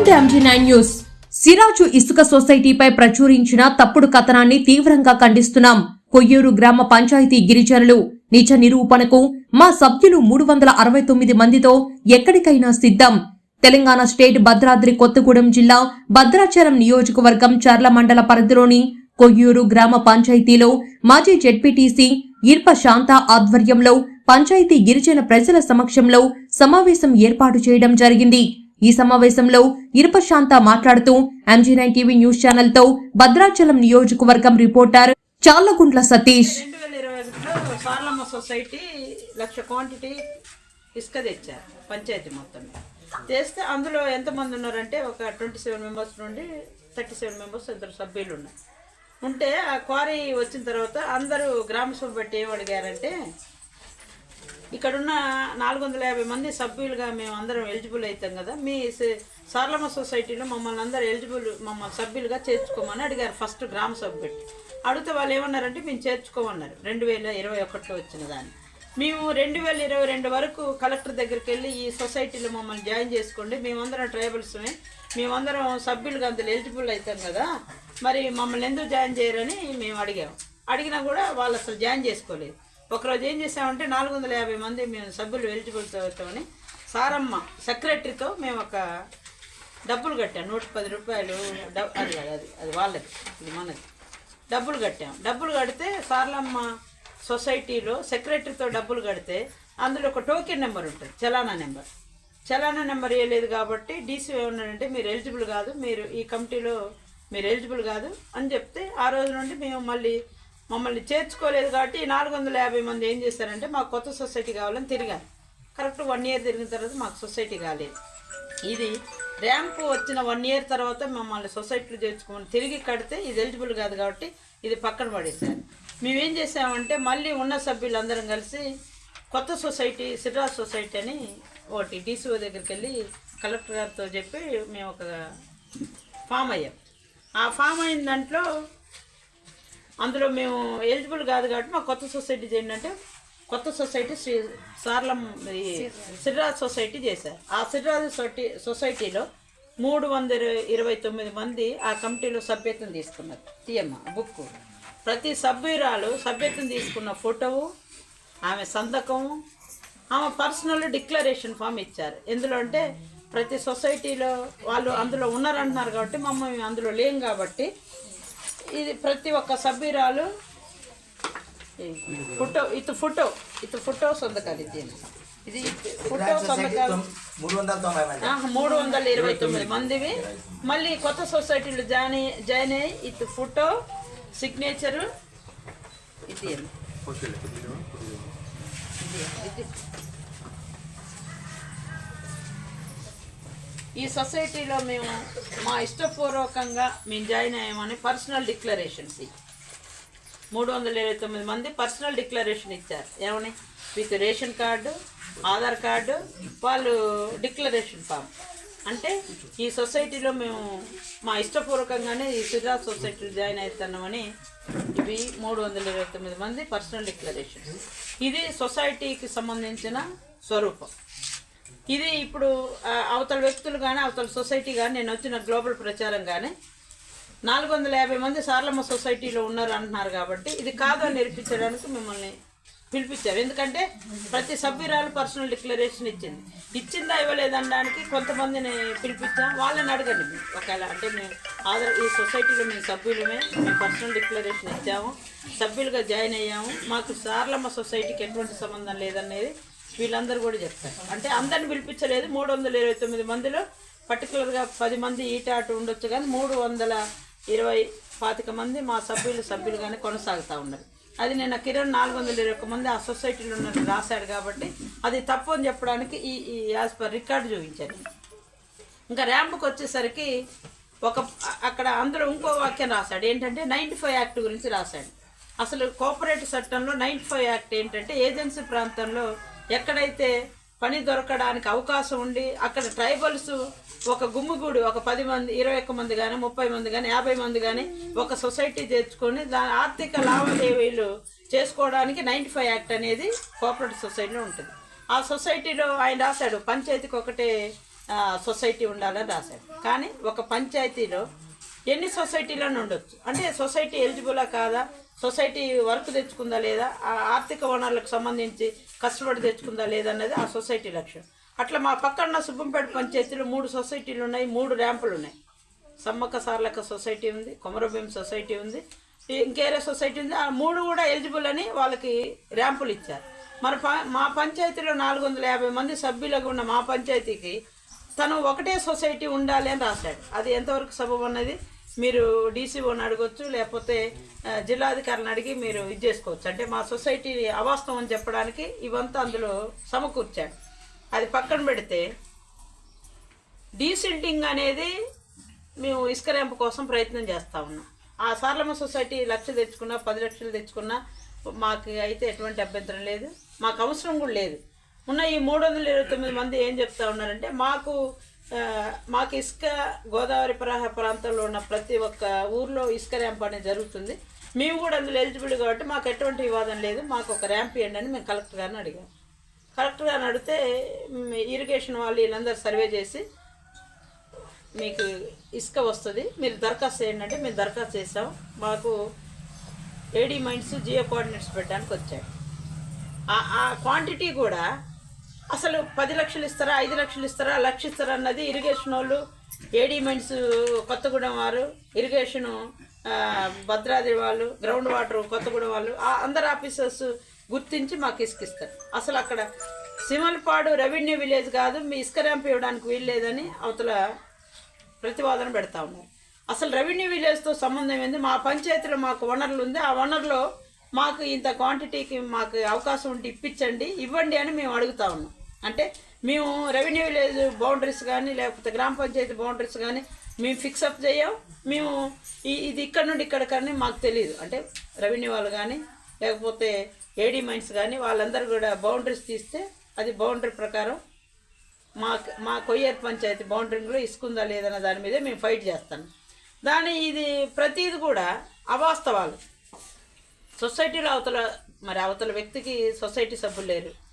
Welcome to news. Siraj ఇసుక సొసైటీపై ప్రచురించిన తప్పుడు కథనాన్ని తీవ్రంగా ఖండిస్తున్నాం. కొయ్యూరు గ్రామ పంచాయతీ గిరిజనులు నిజ నిరూపణకు మా సభ్యులు మూడు వందల అరవై తొమ్మిది మందితో ఎక్కడికైనా సిద్ధం. తెలంగాణ స్టేట్ భద్రాద్రి కొత్తగూడెం జిల్లా భద్రాచలం నియోజకవర్గం చర్ల మండల పరిధిలోని కొయ్యూరు గ్రామ పంచాయతీలో మాజీ జెడ్పీటీసీ ఇర్ప శాంత ఆధ్వర్యంలో పంచాయతీ గిరిజన ప్రజల సమక్షంలో సమావేశం ఏర్పాటు చేయడం జరిగింది. ఈ సమావేశంలో ఇరుపశాంత మాట్లాడుతూ ఎంజీ నైన్ టీవీ న్యూస్ ఛానల్తో భద్రాచలం నియోజకవర్గం రిపోర్టర్ చాలగుంట్ల సతీష్. రెండు వేల ఇరవై సార్లమ్మ సొసైటీ లక్ష క్వాంటిటీ ఇసుక తెచ్చారు పంచాయతీ మొత్తం తెస్తే అందులో ఎంతమంది ఉన్నారంటే ఒక ట్వంటీ సెవెన్ మెంబర్స్ నుండి థర్టీ సెవెన్ మెంబర్స్ ఇద్దరు సభ్యులు ఉన్నారు. ఉంటే ఆ క్వారీ వచ్చిన తర్వాత అందరూ గ్రామ సభ బట్టి ఏం అడిగారంటే ఇక్కడున్న నాలుగు వందల యాభై మంది సభ్యులుగా మేము అందరం ఎలిజిబుల్ అవుతాం కదా. మీ స- సార్లమ్మ సొసైటీలో మమ్మల్ని అందరు ఎలిజిబుల్ మమ్మల్ని సభ్యులుగా చేర్చుకోమని అడిగారు ఫస్ట్ గ్రామ సభ అడిగితే వాళ్ళు ఏమన్నారంటే మేము చేర్చుకోమన్నారు. రెండు వేల ఇరవై ఒకటిలో వచ్చిన దాన్ని. మేము రెండు వేల ఇరవై రెండు వరకు కలెక్టర్ దగ్గరికి వెళ్ళి ఈ సొసైటీలో మమ్మల్ని జాయిన్ చేసుకోండి. మేమందరం ట్రైబల్స్మే. మేమందరం సభ్యులుగా అందులో ఎలిజిబుల్ అవుతాం కదా. మరి మమ్మల్ని ఎందుకు జాయిన్ చేయరని మేము అడిగాము అడిగినా కూడా వాళ్ళు అసలు జాయిన్ చేసుకోలేదు. ఒకరోజు ఏం చేసామంటే నాలుగు వందల యాభై మంది మేము సభ్యులు ఎలిజిబుల్ సారమ్మ సెక్రటరీతో మేము ఒక డబ్బులు కట్టాం. నూట పది రూపాయలు డబ్ అది కాదు అది అది వాళ్ళది ఇది మనది. డబ్బులు కట్టాం. డబ్బులు కడితే సార్లమ్మ సొసైటీలో సెక్రటరీతో డబ్బులు కడితే అందులో ఒక టోకెన్ నెంబర్ ఉంటుంది చలానా నెంబర్. చలానా నెంబర్ ఇవ్వలేదు కాబట్టి డీసీ ఏమన్నాడంటే మీరు ఎలిజిబుల్ కాదు మీరు ఈ కమిటీలో మీరు ఎలిజిబుల్ కాదు అని చెప్తే ఆ రోజు నుండి మేము మళ్ళీ మమ్మల్ని చేర్చుకోలేదు కాబట్టి నాలుగు వందల యాభై మంది ఏం చేశారంటే మాకు కొత్త సొసైటీ కావాలని తిరిగారు. కరెక్ట్ వన్ ఇయర్ తిరిగిన తర్వాత మాకు సొసైటీ కాలేదు. ఇది ర్యాంప్ వచ్చిన వన్ ఇయర్ తర్వాత మమ్మల్ని సొసైటీలో చేర్చుకోమని తిరిగి కడితే ఇది ఎలిజిబుల్ కాదు కాబట్టి ఇది పక్కన పడేశారు. మేమేం చేసామంటే మళ్ళీ ఉన్న సభ్యులందరం కలిసి కొత్త సొసైటీ సిడ్రాజ్ సొసైటీ అని ఒకటి డీసీఓ దగ్గరికి వెళ్ళి కలెక్టర్ గారితో చెప్పి మేము ఒక ఫామ్ అయ్యాం. ఆ ఫామ్ అయిన దాంట్లో అందులో మేము ఎలిజిబుల్ కాదు కాబట్టి మా కొత్త సొసైటీ చేయండి అంటే కొత్త సొసైటీ శ్రీ సార్లం ఈ సొసైటీ చేశారు. ఆ సిరిరాజ్ సొసైటీ సొసైటీలో మూడు వందల ఇరవై తొమ్మిది మంది ఆ కమిటీలో సభ్యత్వం తీసుకున్నారు. తీయమ్మ బుక్. ప్రతి సభ్యురాలు సభ్యత్వం తీసుకున్న ఫోటో ఆమె సంతకం ఆమె పర్సనల్ డిక్లరేషన్ ఫామ్ ఇచ్చారు. ఎందులో అంటే ప్రతి సొసైటీలో వాళ్ళు అందులో ఉన్నారంటున్నారు కాబట్టి మమ్మల్ని అందులో లేం కాబట్టి ఇది ప్రతి ఒక్క సభ్యురాలు ఫోటో ఇటు ఫోటో ఇటు ఫోటో సొంతకాలు ఇది. ఇది ఫోటో సొంతకాలు. మూడు వందల తొంభై మంది. ఆ, మూడు వందల ఇరవై తొమ్మిది మందివి. మళ్ళీ కొత్త సొసైటీలో జాయిన్ జాయిన్ అయ్యి ఇటు ఫోటో సిగ్నేచరు ఇది ఇది. ఈ సొసైటీలో మేము మా ఇష్టపూర్వకంగా మేము జాయిన్ అయ్యామని పర్సనల్ డిక్లరేషన్స్ మూడు వందల ఇరవై తొమ్మిది మంది పర్సనల్ డిక్లరేషన్ ఇచ్చారు. ఏమని? With ration card Aadhaar card వాళ్ళు డిక్లరేషన్ ఫామ్. అంటే ఈ సొసైటీలో మేము మా ఇష్టపూర్వకంగానే ఈ సుజా సొసైటీలో జాయిన్ అవుతున్నామని ఇవి మూడు వందల ఇరవై తొమ్మిది మంది పర్సనల్ డిక్లరేషన్ ఇది సొసైటీకి సంబంధించిన స్వరూపం. ఇది ఇప్పుడు అవతల వ్యక్తులు కానీ అవతల సొసైటీ కానీ నేను వచ్చిన గ్లోబల్ ప్రచారం కానీ నాలుగు వందల యాభై మంది సార్లమ్మ సొసైటీలో ఉన్నారు అంటున్నారు కాబట్టి ఇది కాదు అని నేర్పించడానికి మిమ్మల్ని పిలిపించారు. ఎందుకంటే ప్రతి సభ్యురాలు పర్సనల్ డిక్లరేషన్ ఇచ్చింది. ఇచ్చిందా ఇవ్వలేదనడానికి కొంతమందిని పిలిపించాం. వాళ్ళని అడగండి. ఒకవేళ అంటే మేము ఆధార్ ఈ సొసైటీలో మేము సభ్యులమే మేము పర్సనల్ డిక్లరేషన్ ఇచ్చాము. సభ్యులుగా జాయిన్ అయ్యాము. మాకు సార్లమ్మ సొసైటీకి ఎటువంటి సంబంధం లేదనేది వీళ్ళందరూ కూడా చెప్తారు. అంటే అందరిని పిలిపించలేదు. మూడు వందల ఇరవై తొమ్మిది మందిలో పర్టికులర్గా పది మంది ఈట అటు ఉండొచ్చు కానీ మూడు వందల ఇరవై పాతిక మంది మా సభ్యులు సభ్యులుగానే కొనసాగుతూ ఉన్నారు. అది నేను కిరణ్ నాలుగు వందల ఇరవై ఒక్క మంది ఆ సొసైటీలో ఉన్నట్టు రాశాడు కాబట్టి అది తప్పు అని చెప్పడానికి ఈ ఈ యాజ్ పర్ రికార్డు చూపించాను ఇంకా ర్యాంప్కి వచ్చేసరికి ఒక అక్కడ అందులో ఇంకో వాక్యం రాశాడు. ఏంటంటే నైంటీ ఫైవ్ యాక్ట్ గురించి రాశాడు. అసలు కోఆపరేటివ్ చట్టంలో నైంటీ ఫైవ్ యాక్ట్ ఏంటంటే ఏజెన్సీ ప్రాంతంలో ఎక్కడైతే పని దొరకడానికి అవకాశం ఉండి అక్కడ ట్రైబల్స్ ఒక గుమ్మిగూడి ఒక పది మంది ఇరవై ఒక్క మంది కానీ ముప్పై మంది కానీ యాభై మంది కానీ ఒక సొసైటీ తెచ్చుకొని దాని ఆర్థిక లావాదేవీలు చేసుకోవడానికి నైంటీ ఫైవ్ యాక్ట్ అనేది కోఆపరేటివ్ సొసైటీలో ఉంటుంది. ఆ సొసైటీలో ఆయన రాశాడు పంచాయతీకి ఒకటే సొసైటీ ఉండాలని రాశాడు. కానీ ఒక పంచాయతీలో ఎన్ని సొసైటీలను ఉండొచ్చు. అంటే సొసైటీ ఎలిజిబులా కాదా? సొసైటీ వర్క్ తెచ్చుకుందా లేదా? ఆ ఆర్థిక వనరులకు సంబంధించి కష్టపడి తెచ్చుకుందా లేదా అన్నది ఆ సొసైటీ లక్ష్యం. అట్లా మా పక్కన సుబ్బంపేట పంచాయతీలో మూడు సొసైటీలు ఉన్నాయి మూడు ర్యాంపులు ఉన్నాయి. సమ్మక్క సార్లక సొసైటీ ఉంది కొమరభీం సొసైటీ ఉంది ఇంకేరే సొసైటీ ఉంది. ఆ మూడు కూడా ఎలిజిబుల్ అని వాళ్ళకి ర్యాంపులు ఇచ్చారు. మరి ప- మా పంచాయతీలో నాలుగు వందల యాభై మంది సభ్యులకు ఉన్న మా పంచాయతీకి తను ఒకటే సొసైటీ ఉండాలి అని రాశాడు. అది ఎంతవరకు సబబు అన్నది మీరు డీసీఓని అడగొచ్చు లేకపోతే జిల్లాధికారిని అడిగి మీరు ఇది చేసుకోవచ్చు. అంటే మా సొసైటీ అవాస్తవం అని చెప్పడానికి ఇవంతా అందులో సమకూర్చాడు. అది పక్కన పెడితే డీసిల్టింగ్ అనేది మేము ఇసుక ర్యాంపు కోసం ప్రయత్నం చేస్తూ ఉన్నాం. ఆ సార్లమ్మ సొసైటీ లక్ష తెచ్చుకున్నా పది లక్షలు తెచ్చుకున్నా మాకు అయితే ఎటువంటి అభ్యంతరం లేదు. మాకు అవసరం కూడా లేదు. ఉన్న ఈ మూడు వందల ఇరవై తొమ్మిది మంది ఏం చెప్తా ఉన్నారంటే మాకు మాకు ఇసుక గోదావరి ప్రహ ప్రాంతంలో ఉన్న ప్రతి ఒక్క ఊర్లో ఇసుక ర్యాంప్ అనేది జరుగుతుంది. మేము కూడా అందులో ఎలిజిబుల్ కాబట్టి మాకు ఎటువంటి వివాదం లేదు. మాకు ఒక ర్యాంప్ ఇవ్వండి అని మేము కలెక్టర్ గారిని అడిగాం. కలెక్టర్ గారిని అడిగితే ఇరిగేషన్ వాళ్ళు వీళ్ళందరూ సర్వే చేసి మీకు ఇసుక వస్తుంది మీరు దరఖాస్తు చేయండి అంటే మేము దరఖాస్తు చేసాం మాకు ఏడీ మైండ్స్ జియో కోఆర్డినేట్స్ పెట్టడానికి వచ్చాయి ఆ క్వాంటిటీ కూడా అసలు పది లక్షలు ఇస్తారా ఐదు లక్షలు ఇస్తారా లక్ష ఇస్తారా అన్నది ఇరిగేషన్ వాళ్ళు ఏడీ కొత్తగూడెం వారు ఇరిగేషను భద్రాద్రి వాళ్ళు గ్రౌండ్ వాటర్ కొత్తగూడెం వాళ్ళు ఆ అందరు ఆఫీసర్స్ గుర్తించి మాకు ఇసుకిస్తారు. అసలు అక్కడ సిమల్పాడు రెవెన్యూ విలేజ్ కాదు మీ ఇసుక ర్యాంప్ ఇవ్వడానికి వీల్లేదని అవతల ప్రతివాదన పెడతా ఉన్నారు అసలు రెవెన్యూ విలేజ్తో సంబంధం ఏంది? మా పంచాయతీలో మాకు వనరులు ఉంది ఆ వనరులో మాకు ఇంత క్వాంటిటీకి మాకు అవకాశం ఉంటే ఇప్పించండి ఇవ్వండి అని మేము అడుగుతా ఉన్నాం. అంటే మేము రెవెన్యూ విలేజ్ బౌండరీస్ కానీ లేకపోతే గ్రామ పంచాయతీ బౌండరీస్ కానీ మేము ఫిక్సప్ చేయం. మేము ఈ- ఇది ఇక్కడ నుండి ఇక్కడ కానీ మాకు తెలియదు అంటే రెవెన్యూ వాళ్ళు కానీ లేకపోతే ఏడీ మైన్స్ కానీ వాళ్ళందరూ కూడా బౌండరీస్ తీస్తే అది బౌండరీ ప్రకారం మా మా కొయ్యర్ పంచాయతీ బౌండరీలో ఇసుకుందా లేదన్న దాని మీదే మేము ఫైట్ చేస్తాం. దాని ఇది ప్రతిది కూడా అవాస్తవాలు. సొసైటీలో అవతల మరి అవతల వ్యక్తికి సొసైటీ సభ్యులు లేరు.